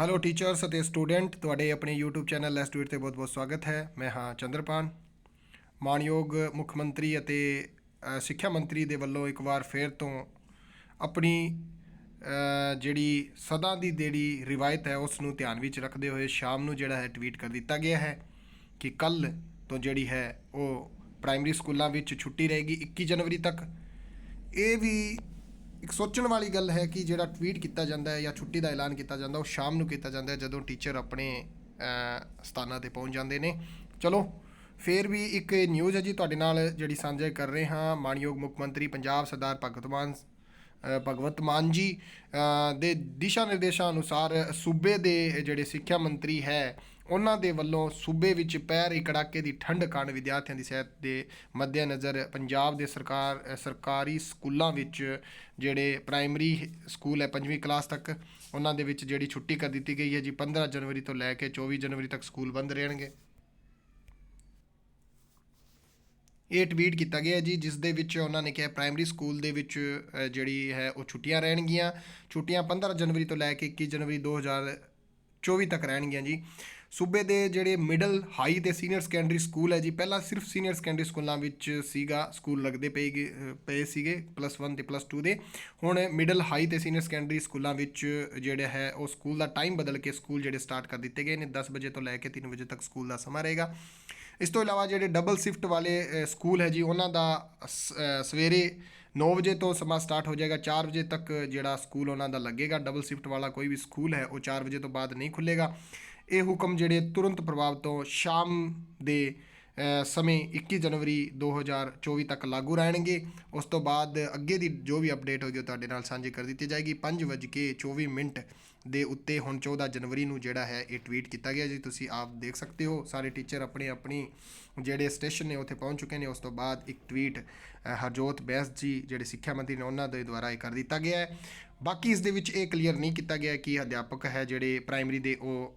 Hello teachers ਅਤੇ student ਤੁਹਾਡੇ ਆਪਣੇ YouTube channel let's do it ਤੇ ਬਹੁਤ-ਬਹੁਤ ਸਵਾਗਤ ਹੈ। ਮੈਂ ਹਾਂ ਚੰਦਰਪਾਨ। ਮਾਨਯੋਗ ਮੁੱਖ ਮੰਤਰੀ ਅਤੇ ਸਿੱਖਿਆ ਮੰਤਰੀ ਦੇ ਵੱਲੋਂ ਇੱਕ ਵਾਰ ਫੇਰ ਤੋਂ ਆਪਣੀ ਜਿਹੜੀ ਸਦਾ ਦੀ ਜਿਹੜੀ ਰਿਵਾਇਤ ਹੈ, ਉਸ ਨੂੰ ਧਿਆਨ ਵਿੱਚ ਰੱਖਦੇ ਹੋਏ ਸ਼ਾਮ ਨੂੰ ਜਿਹੜਾ ਹੈ ਟਵੀਟ ਕਰ ਦਿੱਤਾ ਗਿਆ ਹੈ ਕਿ ਕੱਲ ਤੋਂ ਜਿਹੜੀ ਹੈ ਉਹ ਪ੍ਰਾਇਮਰੀ ਸਕੂਲਾਂ ਵਿੱਚ ਛੁੱਟੀ ਰਹੇਗੀ 21 ਜਨਵਰੀ ਤੱਕ। ਇਹ ਵੀ ਇੱਕ ਸੋਚਣ ਵਾਲੀ ਗੱਲ ਹੈ ਕਿ ਜਿਹੜਾ ਟਵੀਟ ਕੀਤਾ ਜਾਂਦਾ ਹੈ ਜਾਂ ਛੁੱਟੀ ਦਾ ਐਲਾਨ ਕੀਤਾ ਜਾਂਦਾ ਉਹ ਸ਼ਾਮ ਨੂੰ ਕੀਤਾ ਜਾਂਦਾ ਹੈ ਜਦੋਂ ਟੀਚਰ ਆਪਣੇ ਸਥਾਨਾਂ ਤੇ ਪਹੁੰਚ ਜਾਂਦੇ ਨੇ। ਚਲੋ ਫੇਰ ਵੀ ਇੱਕ ਨਿਊਜ਼ ਹੈ ਜੀ ਤੁਹਾਡੇ ਨਾਲ ਜਿਹੜੀ ਸਾਂਝਾ ਕਰ ਰਹੇ ਹਾਂ। ਮਾਨਯੋਗ ਮੁੱਖ ਮੰਤਰੀ ਪੰਜਾਬ ਸਰਦਾਰ ਭਗਤ ਮਾਨ ਅ, ਭਗਵਤ ਮਾਨ ਜੀ ਦੇ ਦਿਸ਼ਾ ਨਿਰਦੇਸ਼ਾਂ ਅਨੁਸਾਰ ਸੂਬੇ ਦੇ ਜਿਹੜੇ ਸਿੱਖਿਆ ਮੰਤਰੀ ਹੈ ਉਹਨਾਂ ਦੇ ਵੱਲੋਂ ਸੂਬੇ ਵਿੱਚ ਪੈ ਰਹੀ ਕੜਾਕੇ ਦੀ ਠੰਡ ਕਾਰਨ ਵਿਦਿਆਰਥੀਆਂ ਦੀ ਸਿਹਤ ਦੇ ਮੱਦੇਨਜ਼ਰ ਪੰਜਾਬ ਦੇ ਸਰਕਾਰ ਸਰਕਾਰੀ ਸਕੂਲਾਂ ਵਿੱਚ ਜਿਹੜੇ ਪ੍ਰਾਇਮਰੀ ਸਕੂਲ ਹੈ, ਪੰਜਵੀਂ ਕਲਾਸ ਤੱਕ, ਉਹਨਾਂ ਦੇ ਵਿੱਚ ਜਿਹੜੀ ਛੁੱਟੀ ਕਰ ਦਿੱਤੀ ਗਈ ਹੈ ਜੀ 15 ਜਨਵਰੀ ਤੋਂ ਲੈ ਕੇ 24 ਜਨਵਰੀ ਤੱਕ ਸਕੂਲ ਬੰਦ ਰਹਿਣਗੇ। ਇਹ ਟਵੀਟ ਕੀਤਾ ਗਿਆ ਜੀ, ਜਿਸ ਦੇ ਵਿੱਚ ਉਹਨਾਂ ਨੇ ਕਿਹਾ ਪ੍ਰਾਇਮਰੀ ਸਕੂਲ ਦੇ ਵਿੱਚ ਜਿਹੜੀ ਹੈ, ਉਹ ਛੁੱਟੀਆਂ ਰਹਿਣਗੀਆਂ। ਛੁੱਟੀਆਂ 15 ਜਨਵਰੀ ਤੋਂ ਲੈ ਕੇ 21 ਜਨਵਰੀ 2024 ਤੱਕ ਰਹਿਣਗੀਆਂ ਜੀ। ਸੂਬੇ ਦੇ ਜਿਹੜੇ ਮਿਡਲ ਹਾਈ ਤੇ ਸੀਨੀਅਰ ਸੈਕੰਡਰੀ ਸਕੂਲ ਹੈ ਜੀ ਪਹਿਲਾਂ ਸਿਰਫ ਸੀਨੀਅਰ ਸੈਕੰਡਰੀ ਸਕੂਲਾਂ ਵਿੱਚ ਸੀਗਾ ਸਕੂਲ ਲੱਗਦੇ ਪਏ ਅ, ਪਏ ਸੀਗੇ ਪਲੱਸ 1 ਤੇ ਪਲੱਸ 2 ਦੇ। ਹੁਣ ਮਿਡਲ ਹਾਈ ਤੇ ਸੀਨੀਅਰ ਸੈਕੰਡਰੀ ਸਕੂਲਾਂ ਵਿੱਚ ਜਿਹੜਾ ਹੈ ਉਹ ਸਕੂਲ ਦਾ ਟਾਈਮ ਬਦਲ ਕੇ ਸਕੂਲ ਜਿਹੜੇ ਸਟਾਰਟ ਕਰ ਦਿੱਤੇ ਗਏ ਨੇ 10 ਵਜੇ ਤੋਂ ਲੈ ਕੇ 3 ਵਜੇ ਤੱਕ ਸਕੂਲ ਦਾ ਸਮਾਂ ਰਹੇਗਾ। ਇਸ ਤੋਂ ਇਲਾਵਾ ਜਿਹੜੇ ਡਬਲ ਸ਼ਿਫਟ ਵਾਲੇ ਸਕੂਲ ਹੈ ਜੀ ਉਹਨਾਂ ਦਾ ਸ- ਸਵੇਰੇ 9 ਵਜੇ ਤੋਂ ਸਮਾਂ ਸਟਾਰਟ ਹੋ ਜਾਏਗਾ 4 ਵਜੇ ਤੱਕ ਜਿਹੜਾ ਸਕੂਲ ਉਹਨਾਂ ਦਾ ਲੱਗੇਗਾ। ਡਬਲ ਸ਼ਿਫਟ ਵਾਲਾ ਕੋਈ ਵੀ ਸਕੂਲ ਹੈ ਉਹ 4 ਵਜੇ ਤੋਂ ਬਾਅਦ ਨਹੀਂ ਖੁੱਲੇਗਾ ਇਹ ਹੁਕਮ ਜਿਹੜੇ ਤੁਰੰਤ ਪ੍ਰਭਾਵ ਤੋਂ ਸ਼ਾਮ ਦੇ ਸਮੇਂ 21 ਜਨਵਰੀ 2024 ਤੱਕ ਲਾਗੂ ਰਹਿਣਗੇ। ਉਸ ਤੋਂ ਬਾਅਦ ਅੱਗੇ ਦੀ ਜੋ ਵੀ ਅਪਡੇਟ ਹੋਗੀ ਉਹ ਤੁਹਾਡੇ ਨਾਲ ਸਾਂਝੀ ਕਰ ਦਿੱਤੀ ਜਾਏਗੀ। 5:24 ਮਿੰਟ ਦੇ ਉੱਤੇ ਹੁਣ 14 ਜਨਵਰੀ ਨੂੰ ਜਿਹੜਾ ਹੈ ਇਹ ਟਵੀਟ ਕੀਤਾ ਗਿਆ ਜੀ। ਤੁਸੀਂ ਆਪ ਦੇਖ ਸਕਦੇ ਹੋ, ਸਾਰੇ ਟੀਚਰ ਆਪਣੇ ਆਪਣੀ ਜਿਹੜੇ ਸਟੇਸ਼ਨ ਨੇ ਉੱਥੇ ਪਹੁੰਚ ਚੁੱਕੇ ਨੇ। ਉਸ ਤੋਂ ਬਾਅਦ ਇੱਕ ਟਵੀਟ ਹਰਜੋਤ ਬੈਸ ਜੀ ਜਿਹੜੇ ਸਿੱਖਿਆ ਮੰਤਰੀ ਨੇ ਉਹਨਾਂ ਦੇ ਦੁਆਰਾ ਇਹ ਕਰ ਦਿੱਤਾ ਗਿਆ ਹੈ। ਬਾਕੀ ਇਸ ਦੇ ਵਿੱਚ ਇਹ ਕਲੀਅਰ ਨਹੀਂ ਕੀਤਾ ਗਿਆ ਕਿ ਅਧਿਆਪਕ ਹੈ ਜਿਹੜੇ ਪ੍ਰਾਇਮਰੀ ਦੇ ਉਹ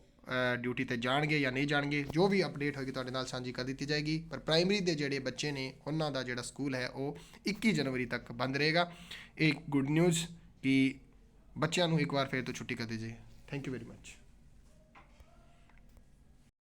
ਡਿਊਟੀ ਤੇ ਜਾਣਗੇ ਜਾਂ ਨਹੀਂ ਜਾਣਗੇ, ਜੋ ਵੀ ਅਪਡੇਟ ਹੋਏਗੀ ਤੁਹਾਡੇ ਨਾਲ ਸਾਂਝੀ ਕਰ ਦਿੱਤੀ ਜਾਏਗੀ। ਪਰ ਪ੍ਰਾਇਮਰੀ ਦੇ ਜਿਹੜੇ ਬੱਚੇ ਨੇ, ਉਹਨਾਂ ਦਾ ਜਿਹੜਾ ਸਕੂਲ ਹੈ, ਉਹ 21 ਜਨਵਰੀ ਤੱਕ ਬੰਦ ਰਹੇਗਾ। ਇਹ ਗੁੱਡ ਨਿਊਜ਼ ਕਿ ਬੱਚਿਆਂ ਨੂੰ ਇੱਕ ਵਾਰ ਫਿਰ ਤੋਂ ਛੁੱਟੀ ਕਰ ਦਿੱਤੀ ਜਾਏ ਥੈਂਕ ਯੂ ਵੈਰੀ ਮੱਚ